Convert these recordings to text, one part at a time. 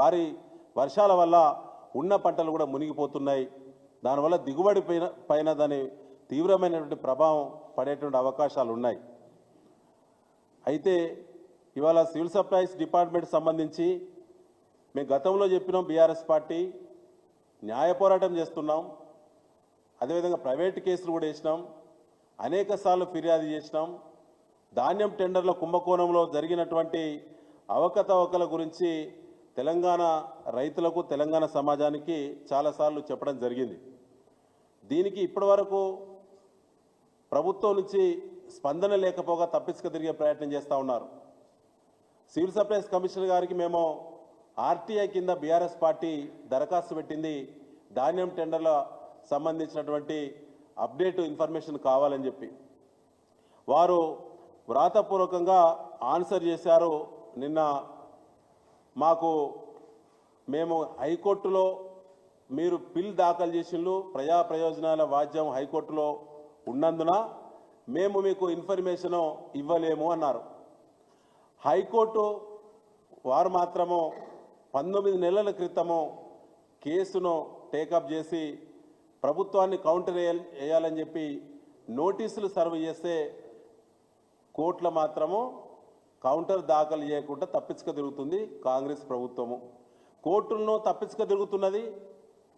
భారీ వర్షాల వల్ల ఉన్న పంటలు కూడా మునిగిపోతున్నాయి. దానివల్ల దిగుబడి పైన పైన దాని తీవ్రమైనటువంటి ప్రభావం పడేటువంటి అవకాశాలు ఉన్నాయి. అయితే ఇవాళ సివిల్ సప్లైస్ డిపార్ట్మెంట్ సంబంధించి మేము గతంలో చెప్పినాం బీఆర్ఎస్ పార్టీ న్యాయ పోరాటం చేస్తున్నాం. అదేవిధంగా ప్రైవేట్ కేసులు కూడా వేసినాం. అనేక సార్లు ఫిర్యాదు చేసినాం. ధాన్యం టెండర్ల కుంభకోణంలో జరిగినటువంటి అవకతవకల గురించి తెలంగాణ రైతులకు తెలంగాణ సమాజానికి చాలాసార్లు చెప్పడం జరిగింది. దీనికి ఇప్పటివరకు ప్రభుత్వం నుంచి స్పందన లేకపోగా తప్పిసుక తిరిగే ప్రయత్నం చేస్తూ ఉన్నారు. సివిల్ సప్లైస్ కమిషనర్ గారికి మేము ఆర్టీఐ కింద బీఆర్ఎస్ పార్టీ దరఖాస్తు పెట్టింది. ధాన్యం టెండర్ల సంబంధించినటువంటి అప్డేట్ ఇన్ఫర్మేషన్ కావాలని చెప్పి. వారు వ్రాతపూర్వకంగా ఆన్సర్ చేశారు. నిన్న మాకు మేము హైకోర్టులో మీరు పిల్ దాఖలు చేసిండ్రు ప్రజా ప్రయోజనాల వాద్యం హైకోర్టులో ఉన్నందున మేము మీకు ఇన్ఫర్మేషన్ ఇవ్వలేము అన్నారు. హైకోర్టు వారు మాత్రము పంతొమ్మిది నెలల క్రితము కేసును టేకప్ చేసి ప్రభుత్వాన్ని కౌంటర్ వేయాలని చెప్పి నోటీసులు సర్వ్ చేస్తే కోర్టులు మాత్రము కౌంటర్ దాఖలు చేయకుండా తప్పించుక తిరుగుతుంది కాంగ్రెస్ ప్రభుత్వము. కోర్టులను తప్పించుక తిరుగుతున్నది.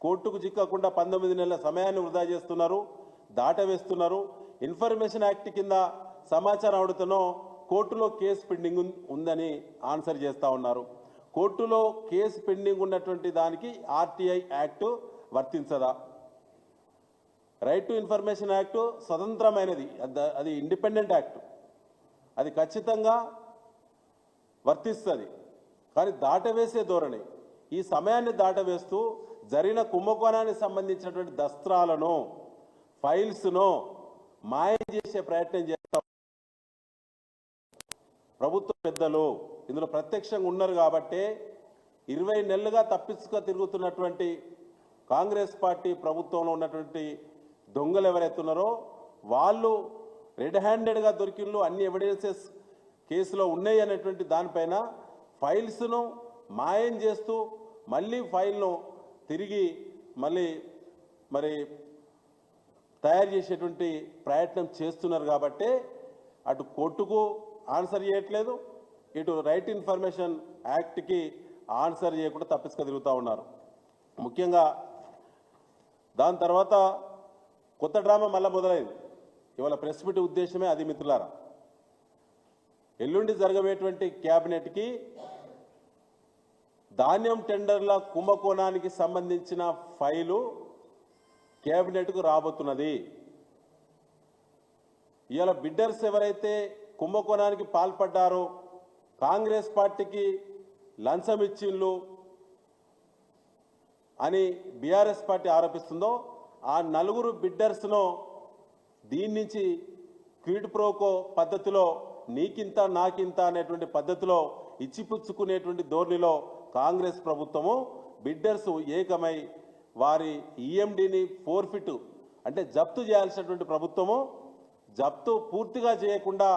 కోర్టుకు చిక్కకుండా పంతొమ్మిది నెలల సమయాన్ని వృధా చేస్తున్నారు దాటవేస్తున్నారు. ఇన్ఫర్మేషన్ యాక్ట్ కింద సమాచారం అవడతనో కోర్టులో కేసు పెండింగ్ ఉందని ఆన్సర్ చేస్తూ ఉన్నారు. కోర్టులో కేసు పెండింగ్ ఉన్నటువంటి దానికి ఆర్టీఐ యాక్ట్ వర్తించదా? రైట్ టు ఇన్ఫర్మేషన్ యాక్ట్ స్వతంత్రమైనది. అది ఇండిపెండెంట్ యాక్ట్. అది ఖచ్చితంగా వర్తిస్తుంది. కానీ దాటవేసే ధోరణి. ఈ సమయాన్ని దాటవేస్తూ జరిగిన కుంభకోణానికి సంబంధించినటువంటి దస్త్రాలను ఫైల్స్ను మాయం చేసే ప్రయత్నం చేస్తాం. ప్రభుత్వ పెద్దలు ఇందులో ప్రత్యక్షంగా ఉన్నారు కాబట్టే ఇరవై నెలలుగా తప్పించుక తిరుగుతున్నటువంటి కాంగ్రెస్ పార్టీ ప్రభుత్వంలో ఉన్నటువంటి దొంగలు ఎవరైతే ఉన్నారో వాళ్ళు రెడ్ హ్యాండెడ్గా దొరికిళ్ళు అన్ని ఎవిడెన్సెస్ కేసులో ఉన్నాయి అనేటువంటి దానిపైన ఫైల్స్ను మాయం చేస్తూ మళ్ళీ ఫైల్ను తిరిగి మళ్ళీ మరి తయారు చేసేటువంటి ప్రయత్నం చేస్తున్నారు కాబట్టి అటు కోర్టుకు ఆన్సర్ చేయట్లేదు ఇటు రైట్ ఇన్ఫర్మేషన్ యాక్ట్కి ఆన్సర్ చేయకుండా తప్పిసుక తిరుగుతూ ఉన్నారు. ముఖ్యంగా దాని తర్వాత కొత్త డ్రామా మళ్ళీ మొదలైంది. ఇవాళ ప్రెస్ మీట్ ఉద్దేశమే అది మిత్రులారా. ఎల్లుండి జరగబోయేటువంటి క్యాబినెట్కి ధాన్యం టెండర్ల కుంభకోణానికి సంబంధించిన ఫైలు కేబినెట్కు రాబోతున్నది. ఇవాళ బిడ్డర్స్ ఎవరైతే కుంభకోణానికి పాల్పడ్డారో కాంగ్రెస్ పార్టీకి లంచం ఇచ్చిండ్లు అని బీఆర్ఎస్ పార్టీ ఆరోపిస్తుందో ఆ నలుగురు బిడ్డర్స్ను దీని నుంచి క్వీడ్ ప్రోకో పద్ధతిలో నీకింత నాకింత అనేటువంటి పద్ధతిలో ఇచ్చిపుచ్చుకునేటువంటి ధోరణిలో కాంగ్రెస్ ప్రభుత్వము బిడ్డర్స్ ఏకమై వారి ఈఎండిని ఫోర్ఫిట్ అంటే జప్తు చేయాల్సినటువంటి ప్రభుత్వము జప్తు పూర్తిగా చేయకుండా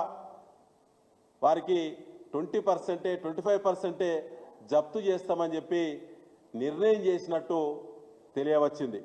వారికి ట్వంటీ పర్సెంటే ట్వంటీ ఫైవ్ పర్సెంటే జప్తు చేస్తామని చెప్పి నిర్ణయం చేసినట్టు తెలియవచ్చింది.